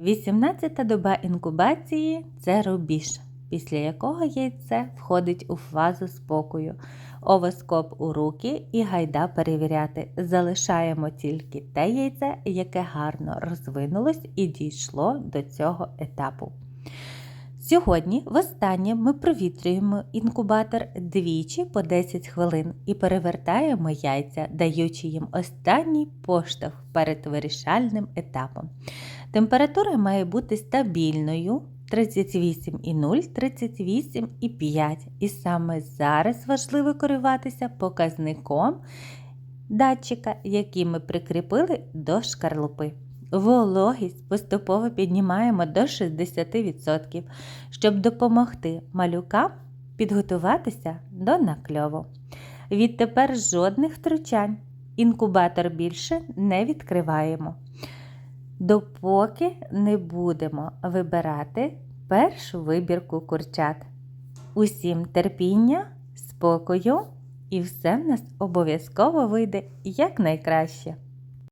18-та доба інкубації це рубіж, після якого яйце входить у фазу спокою. Овоскоп у руки і гайда перевіряти. Залишаємо тільки те яйце, яке гарно розвинулось і дійшло до цього етапу. Сьогодні востаннє ми провітрюємо інкубатор двічі по 10 хвилин і перевертаємо яйця, даючи їм останній поштовх перед вирішальним етапом. Температура має бути стабільною 38,0, 38,5. І саме зараз важливо керуватися показником датчика, який ми прикріпили до шкарлупи. Вологість поступово піднімаємо до 60%, щоб допомогти малюкам підготуватися до накльову. Відтепер жодних втручань. Інкубатор більше не відкриваємо допоки не будемо вибирати першу вибірку курчат. Усім терпіння, спокою, і все в нас обов'язково вийде якнайкраще.